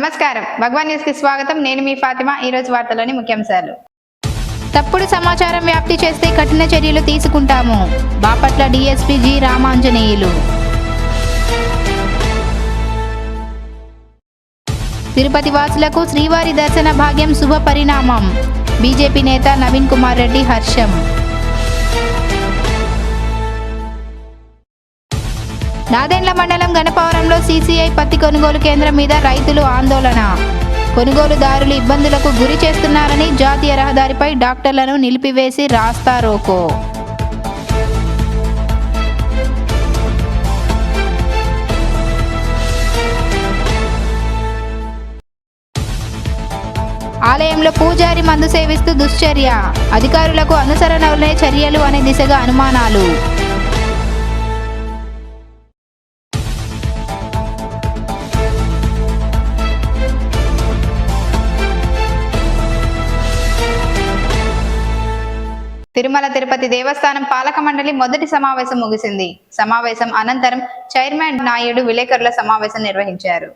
నమస్కారం. భగవాన్ న్యూస్కి స్వాగతం. నేను మీ ఫాతిమా. ఈ రోజు వార్తలోని ముఖ్యాంశాలు. తప్పుడు సమాచారం వ్యాప్తి చేస్తే కఠిన చర్యలు తీసుకుంటాము. Bapatla DSP G Ramanjaneyulu. Tirupati వాసులకు శ్రీవారి దర్శన భాగ్యం శుభ పరిణామం బీజేపీ నేత నవీన్ కుమార్ రెడ్డి హర్షం. నాదెండ్ల మండలం గణపవరంలో సీసీఐ పత్తి కొనుగోలు కేంద్రం మీద రైతులు ఆందోళన. కొనుగోలుదారులు ఇబ్బందులకు గురి చేస్తున్నారని జాతీయ రహదారిపై డాక్టర్లను నిలిపివేసి రాస్తా రోకో ఆలయంలో పూజారి మందు సేవిస్తూ దుశ్చర్య. అధికారులకు అనుసరణలే చర్యలు అనే దిశగా అనుమానాలు. తిరుమల తిరుపతి దేవస్థానం పాలక మండలి మొదటి సమావేశం ముగిసింది. సమావేశం అనంతరం చైర్మన్ నాయుడు విలేకరుల సమావేశం నిర్వహించారు.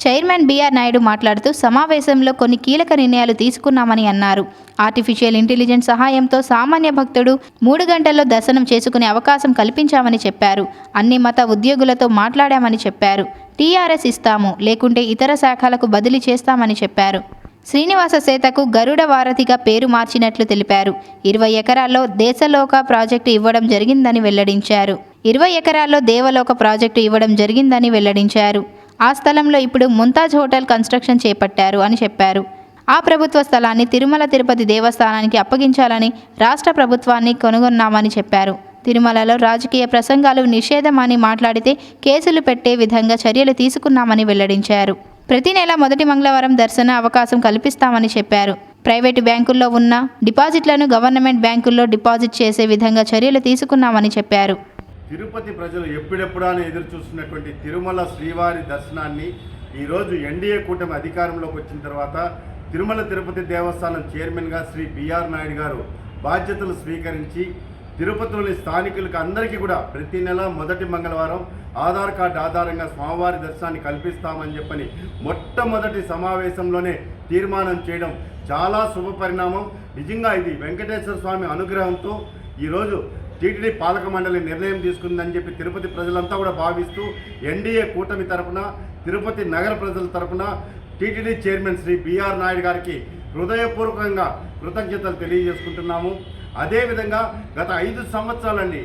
చైర్మన్ బీఆర్ నాయుడు మాట్లాడుతూ సమావేశంలో కొన్ని కీలక నిర్ణయాలు తీసుకున్నామని అన్నారు. ఆర్టిఫిషియల్ ఇంటెలిజెన్స్ సహాయంతో సామాన్య భక్తుడు మూడు గంటల్లో దర్శనం చేసుకునే అవకాశం కల్పించామని చెప్పారు. అన్ని మత ఉద్యోగులతో మాట్లాడామని చెప్పారు. టీఆర్ఎస్ ఇస్తాము లేకుంటే ఇతర శాఖలకు బదిలీ చేస్తామని చెప్పారు. శ్రీనివాస సేతకు గరుడ వారధిగా పేరు మార్చినట్లు తెలిపారు. ఇరవై ఎకరాల్లో దేశలోక ప్రాజెక్టు ఇవ్వడం జరిగిందని వెల్లడించారు. ఇరవై ఎకరాల్లో దేవలోక ప్రాజెక్టు ఇవ్వడం జరిగిందని వెల్లడించారు. ఆ స్థలంలో ఇప్పుడు ముంతాజ్ హోటల్ కన్స్ట్రక్షన్ చేపట్టారు అని చెప్పారు. ఆ ప్రభుత్వ స్థలాన్ని తిరుమల తిరుపతి దేవస్థానానికి అప్పగించాలని రాష్ట్ర ప్రభుత్వాన్ని కొనుగొన్నామని చెప్పారు. తిరుమలలో రాజకీయ ప్రసంగాలు నిషేధమని మాట్లాడితే కేసులు పెట్టే విధంగా చర్యలు తీసుకున్నామని వెల్లడించారు. ప్రతి నెల మొదటి మంగళవారం దర్శన అవకాశం కల్పిస్తామని చెప్పారు. ప్రైవేటు బ్యాంకుల్లో ఉన్న డిపాజిట్లను గవర్నమెంట్ బ్యాంకుల్లో డిపాజిట్ చేసే విధంగా చర్యలు తీసుకున్నామని చెప్పారు. తిరుపతి ప్రజలు ఎప్పుడెప్పుడా ఎదురు చూస్తున్నటువంటి తిరుమల శ్రీవారి దర్శనాన్ని ఈరోజు ఎన్డీఏ కూటమి అధికారంలోకి వచ్చిన తర్వాత తిరుమల తిరుపతి దేవస్థానం చైర్మన్గా శ్రీ బిఆర్ నాయుడు గారు బాధ్యతలు స్వీకరించి తిరుపతిలోని స్థానికులకు అందరికీ కూడా ప్రతి నెల మొదటి మంగళవారం ఆధార్ కార్డు ఆధారంగా స్వామివారి దర్శనాన్ని కల్పిస్తామని చెప్పని మొట్టమొదటి సమావేశంలోనే తీర్మానం చేయడం చాలా శుభ పరిణామం. నిజంగా ఇది వెంకటేశ్వర స్వామి అనుగ్రహంతో ఈరోజు టీటీడీ పాలక మండలి నిర్ణయం తీసుకుందని చెప్పి తిరుపతి ప్రజలంతా కూడా భావిస్తూ ఎన్డీఏ కూటమి తరపున తిరుపతి నగర ప్రజల తరపున TTD chairman Shri BR Naidu గారికి హృదయపూర్వకంగా కృతజ్ఞతలు తెలియజేసుకుంటున్నాము. అదేవిధంగా గత ఐదు సంవత్సరాలండి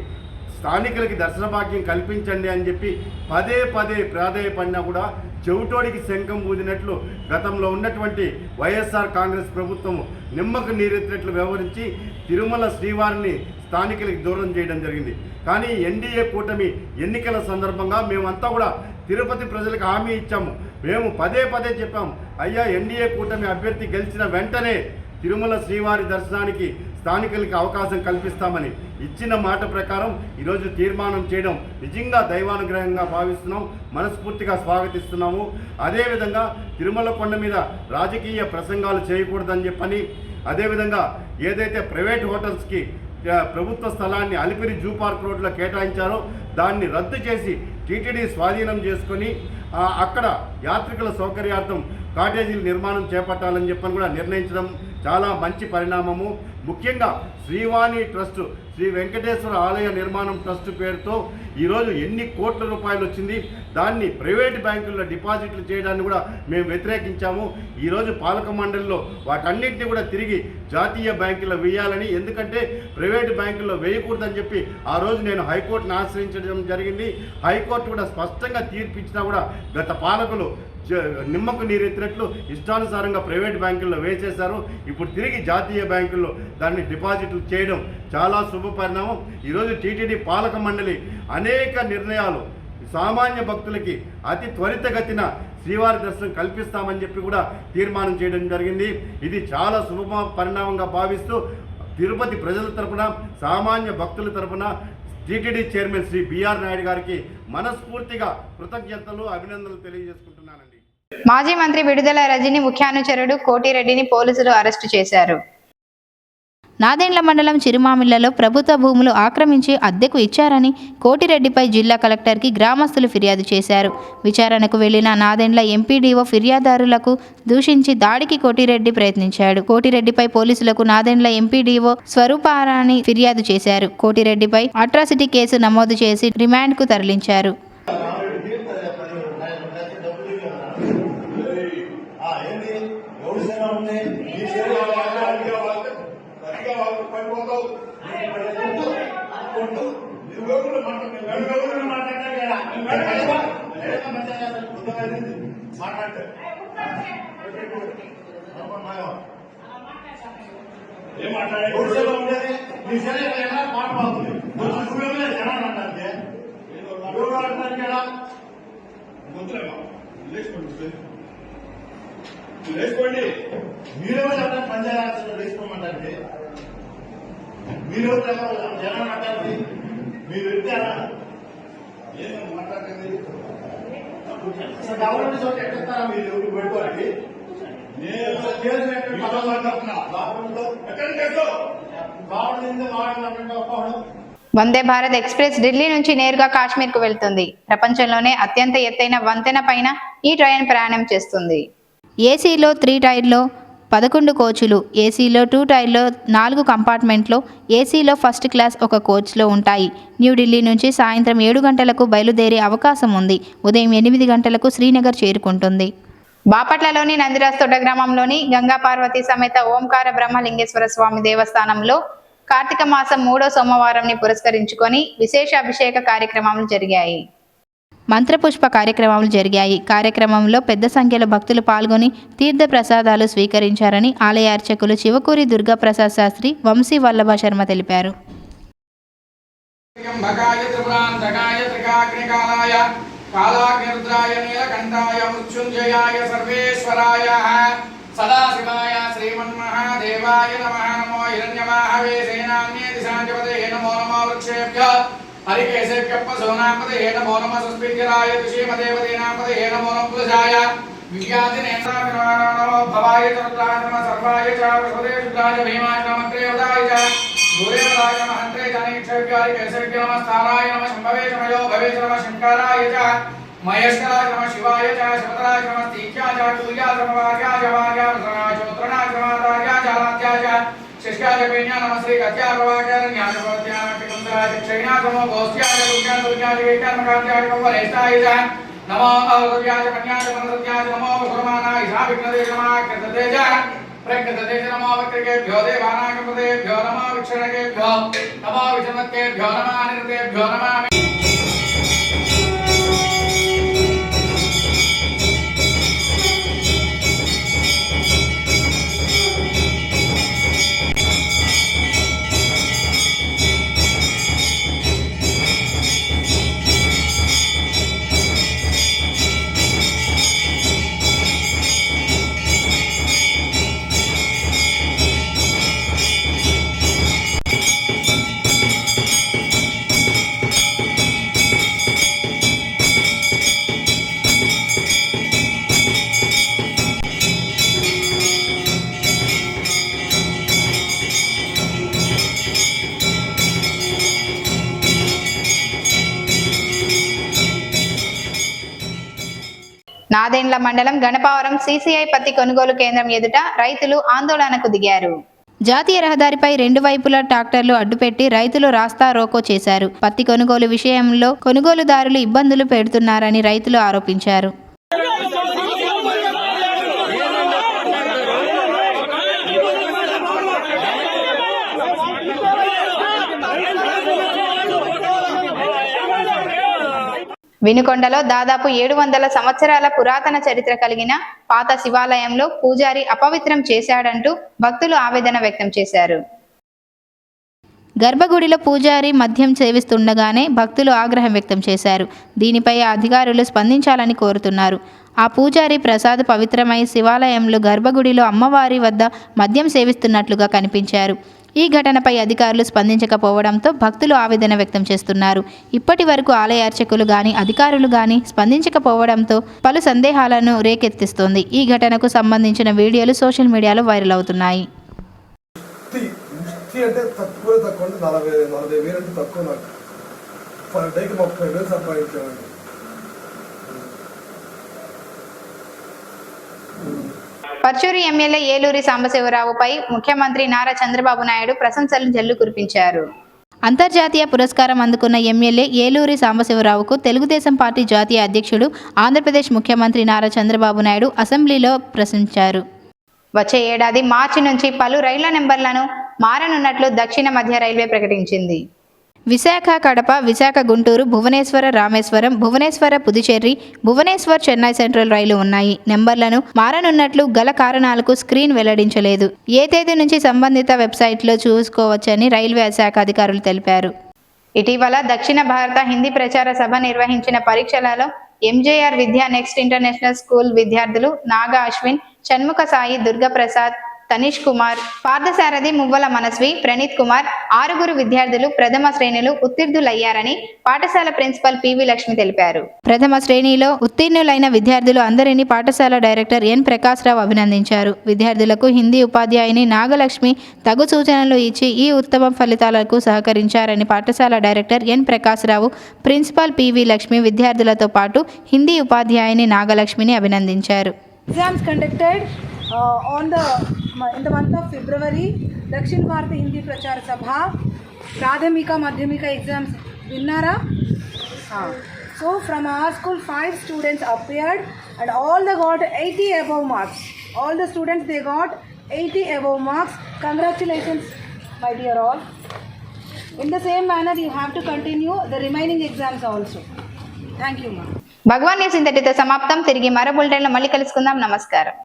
స్థానికులకి దర్శన భాగ్యం కల్పించండి అని చెప్పి పదే పదే ప్రాధేయపడినా కూడా చెవిటోడికి శంఖం ఊదినట్లు గతంలో ఉన్నటువంటి వైఎస్ఆర్ కాంగ్రెస్ ప్రభుత్వం నిమ్మకు నీరెత్తినట్లు వ్యవహరించి తిరుమల శ్రీవారిని స్థానికులకి దూరం చేయడం జరిగింది. కానీ ఎన్డీఏ కూటమి ఎన్నికల సందర్భంగా మేమంతా కూడా తిరుపతి ప్రజలకు హామీ ఇచ్చాము. మేము పదే పదే చెప్పాము అయ్యా ఎన్డీఏ కూటమి అభ్యర్థి గెలిచిన వెంటనే తిరుమల శ్రీవారి దర్శనానికి స్థానికులకి అవకాశం కల్పిస్తామని ఇచ్చిన మాట ప్రకారం ఈరోజు తీర్మానం చేయడం నిజంగా దైవానుగ్రహంగా భావిస్తున్నాం మనస్ఫూర్తిగా స్వాగతిస్తున్నాము. అదేవిధంగా తిరుమల కొండ మీద రాజకీయ ప్రసంగాలు చేయకూడదని చెప్పని అదేవిధంగా ఏదైతే ప్రైవేట్ హోటల్స్కి ప్రభుత్వ స్థలాన్ని అలిపిరి జూ పార్క్ రోడ్లో కేటాయించారో. దాన్ని రద్దు చేసి టీటీడీ స్వాధీనం చేసుకొని అక్కడ యాత్రికుల సౌకర్యార్థం కాటేజీల నిర్మాణం చేపట్టాలని చెప్పని కూడా నిర్ణయించడం చాలా మంచి పరిణామము. ముఖ్యంగా శ్రీవాణి ట్రస్ట్ శ్రీ వెంకటేశ్వర ఆలయ నిర్మాణం ట్రస్ట్ పేరుతో ఈరోజు ఎన్ని కోట్ల రూపాయలు వచ్చింది దాన్ని ప్రైవేట్ బ్యాంకుల్లో డిపాజిట్లు చేయడాన్ని కూడా మేము వ్యతిరేకించాము. ఈరోజు పాలక మండలిలో వాటన్నింటినీ కూడా తిరిగి జాతీయ బ్యాంకుల్లో వేయాలని ఎందుకంటే ప్రైవేట్ బ్యాంకుల్లో వేయకూడదని చెప్పి ఆ రోజు నేను హైకోర్టును ఆశ్రయించడం జరిగింది. హైకోర్టు కూడా స్పష్టంగా తీర్పిచ్చినా కూడా గత పాలకులు నిమ్మకు నీరెత్తినట్లు ఇష్టానుసారంగా ప్రైవేట్ బ్యాంకుల్లో వేసేశారు. ఇప్పుడు తిరిగి జాతీయ బ్యాంకుల్లో దాన్ని డిపాజిట్లు చేయడం చాలా శుభ పరిణామం. ఈరోజు టీటీడీ పాలక మండలి అనేక నిర్ణయాలు సామాన్య భక్తులకి అతి త్వరితగతిన శ్రీవారి దర్శనం కల్పిస్తామని చెప్పి కూడా తీర్మానం చేయడం జరిగింది. ఇది చాలా శుభ పరిణామంగా భావిస్తూ తిరుపతి ప్రజల తరపున సామాన్య భక్తుల తరపున TTD chairman Shri BR Naidu గారికి మనస్ఫూర్తిగా కృతజ్ఞతలు అభినందనలు తెలియజేసుకుంటున్నానండి. మాజీ మంత్రి విడుదల రజని ముఖ్యానుచరుడు కోటిరెడ్డిని పోలీసులు అరెస్టు చేశారు. నాదెండ్ల మండలం చిరుమామిళ్ళలో ప్రభుత్వ భూములు ఆక్రమించి అద్దెకు ఇచ్చారని కోటిరెడ్డిపై జిల్లా కలెక్టర్కి గ్రామస్తులు ఫిర్యాదు చేశారు. విచారణకు వెళ్ళిన నాదెండ్ల ఎంపీడీఓ ఫిర్యాదారులకు దూషించి దాడికి కోటిరెడ్డి ప్రయత్నించాడు. కోటిరెడ్డిపై పోలీసులకు నాదెండ్ల ఎంపీడీఓ స్వరూపారాణి ఫిర్యాదు చేశారు. కోటిరెడ్డిపై అట్రాసిటీ కేసు నమోదు చేసి రిమాండ్కు తరలించారు. ఏం మాట్లాడే మాట బాగుంది కొంచెం నువ్వేమైనా జనాలు అంటారు ఎవరు లేచిపోండి లేచిపోండి మీరెవరు చెప్పండి పంచాయతీ లేచిపోమంటారండి మీరెవరు అంటారు మీరు వెళ్తారా చోట ఎక్కడతారా మీరు? ఎవరు నేను ఎక్కడ మాట్లాడుతున్నా వందే భారత్ ఎక్స్ప్రెస్ ఢిల్లీ నుంచి నేరుగా కాశ్మీర్కు వెళ్తుంది. ప్రపంచంలోనే అత్యంత ఎత్తైన వంతెన పైన ఈ ట్రైన్ ప్రయాణం చేస్తుంది. ఏసీలో త్రీ టైర్లో పదకొండు కోచులు ఏసీలో టూ టైర్లో నాలుగు కంపార్ట్మెంట్లో ఏసీలో ఫస్ట్ క్లాస్ ఒక కోచ్లో ఉంటాయి. న్యూఢిల్లీ నుంచి సాయంత్రం ఏడు గంటలకు బయలుదేరే అవకాశం ఉంది. ఉదయం ఎనిమిది గంటలకు శ్రీనగర్ చేరుకుంటుంది. బాపట్లలోని నందిరాజ్ తోట గ్రామంలోని గంగా పార్వతి సమేత ఓంకార బ్రహ్మలింగేశ్వర స్వామి దేవస్థానంలో కార్తీక మాసం మూడో సోమవారంని పురస్కరించుకొని విశేష అభిషేక కార్యక్రమాలు జరిగాయి. మంత్రపుష్ప కార్యక్రమాలు జరిగాయి. కార్యక్రమంలో పెద్ద సంఖ్యలో భక్తులు పాల్గొని తీర్థ ప్రసాదాలు స్వీకరించారని ఆలయ అర్చకులు దుర్గా ప్రసాద్ శాస్త్రి వంశీ వల్లభ శర్మ తెలిపారు. సదాశివాయ శ్రీమన్మహాదేవాయ నమో. హిరణ్యమాహవే సేనాన్యే నమో నమో వృక్షేభ్య. हरि कैसे कप्पा सोना पदे ये न मोनम सुस्पिंगे राये तुष्य मदे पदे ना पदे हरिकेशेभ्यप्पसोनापदे येन मौनमसस्मिन्दिराय तुषेमदेवदेनापदे येन मौनं पुरुषाय विज्ञातिनेत्राभिनवानवो भवाय चरुद्राणम सर्वाय च वसुदे शुद्धाय भीमाय नमन्त्रेवदाय च दूरेवदाय महन्त्रे जानीक्षेभ्य हरिकेशेभ्य नमः स्थानाय नमः शम्भवे शमयो भवे नमः ये च महेश्वराय नमः शिवाय च शपतराय नमः तीक्ष्याय च तुल्याय नमः वाक्याय च वाक्याय नमः चोत्रणाय नमः तार्याय च लात्याय च शिष्याय पेण्याय नमः श्रीकत्याय प्रभाकरण्याय भवत्याय దక్షిణాకమో గోస్యాయ రుక్యాయ రుక్యాయ వేకార్మకార్యాయ కవరేష్టాయ నమో అవగవ్యాయ కన్యాయ మనోజ్ఞాయ నమో కురమానాయ దేవానాగపదేభ్యో నమో విక్షణగేభ్యో నమో నమామి నాదేండ్ల మండలం గణపవరం సీసీఐ పత్తి కొనుగోలు కేంద్రం ఎదుట రైతులు ఆందోళనకు దిగారు. జాతీయ రహదారిపై రెండు వైపులా ట్రాక్టర్లు అడ్డుపెట్టి రైతులు రాస్తా రోకో చేశారు. పత్తి కొనుగోలు విషయంలో కొనుగోలుదారులు ఇబ్బందులు పెడుతున్నారని రైతులు ఆరోపించారు. వినుకొండలో దాదాపు ఏడు వందల సంవత్సరాల పురాతన చరిత్ర కలిగిన పాత శివాలయంలో పూజారి అపవిత్రం చేశాడంటూ భక్తులు ఆవేదన వ్యక్తం చేశారు. గర్భగుడిలో పూజారి మద్యం సేవిస్తుండగానే భక్తులు ఆగ్రహం వ్యక్తం చేశారు. దీనిపై అధికారులు స్పందించాలని కోరుతున్నారు. ఆ పూజారి ప్రసాద్ పవిత్రమై శివాలయంలో గర్భగుడిలో అమ్మవారి వద్ద మద్యం సేవిస్తున్నట్లుగా కనిపించారు. ఈ ఘటనపై అధికారులు స్పందించకపోవడంతో భక్తులు ఆవేదన వ్యక్తం చేస్తున్నారు. ఇప్పటి వరకు ఆలయ అర్చకులు గాని అధికారులు గాని స్పందించకపోవడంతో పలు సందేహాలను రేకెత్తిస్తోంది. ఈ ఘటనకు సంబంధించిన వీడియోలు సోషల్ మీడియాలో వైరల్ అవుతున్నాయి. అంటే తక్కువ తక్కువ నలభై నలభై వేలు అంటే తక్కువ నాకు. పర్ డేకి ముప్పై వేలు సంపాదించామండి పర్చూరి ఎమ్మెల్యే ఏలూరి సాంబశివరావుపై ముఖ్యమంత్రి నారా చంద్రబాబు నాయుడు ప్రశంసలు జల్లు కురిపించారు. అంతర్జాతీయ పురస్కారం అందుకున్న ఎమ్మెల్యే ఏలూరి సాంబశివరావుకు తెలుగుదేశం పార్టీ జాతీయ అధ్యక్షుడు ఆంధ్రప్రదేశ్ ముఖ్యమంత్రి నారా చంద్రబాబు నాయుడు అసెంబ్లీలో ప్రశంసించారు వచ్చే ఏడాది మార్చి నుంచి పలు రైళ్ళ నెంబర్లను మారనున్నట్లు దక్షిణ మధ్య రైల్వే ప్రకటించింది. విశాఖ కడప విశాఖ గుంటూరు భువనేశ్వర రామేశ్వరం భువనేశ్వర పుదుచేరి భువనేశ్వర్ చెన్నై సెంట్రల్ రైలు ఉన్నాయి. నెంబర్లను మారనున్నట్లు గల కారణాలకు స్క్రీన్ వెల్లడించలేదు. ఏ తేదీ నుంచి సంబంధిత వెబ్సైట్లో చూసుకోవచ్చని రైల్వే శాఖ అధికారులు తెలిపారు. ఇటీవల దక్షిణ భారత హిందీ ప్రచార సభ నిర్వహించిన పరీక్షలలో ఎంజేఆర్ విద్యా నెక్స్ట్ ఇంటర్నేషనల్ స్కూల్ విద్యార్థులు నాగా అశ్విన్ షణ్ముఖ సాయి దుర్గప్రసాద్ తనీష్ కుమార్ పార్థసారథి మువ్వల మనస్వి ప్రణీత్ కుమార్ ఆరుగురు విద్యార్థులు ప్రథమ శ్రేణులు ఉత్తీర్ణులయ్యారని పాఠశాల ప్రిన్సిపల్ పివి లక్ష్మి తెలిపారు. ప్రథమ శ్రేణిలో ఉత్తీర్ణులైన విద్యార్థులు అందరినీ పాఠశాల డైరెక్టర్ ఎన్ ప్రకాశ్రావు అభినందించారు. విద్యార్థులకు హిందీ ఉపాధ్యాయుని నాగలక్ష్మి తగు సూచనలు ఇచ్చి ఈ ఉత్తమ ఫలితాలకు సహకరించారని పాఠశాల director N Prakashrao principal PV Lakshmi విద్యార్థులతో పాటు హిందీ ఉపాధ్యాయుని నాగలక్ష్మిని అభినందించారు. Exams conducted uh, on the in the month of February దక్షిణ భారత హిందీ ప్రచార సభ ప్రాథమిక మాధ్యమిక ఎగ్జామ్స్ విన్నారా so from our school five students appeared and all they got 80 above marks all the students they got 80 above marks congratulations my dear all in the same manner you have to continue the remaining exams also thank you ma'am Bhagavan news ఇంతటితో సమాప్తం తిరిగి మరో బులెటిన్లో మళ్ళీ కలుసుకుందాం నమస్కారం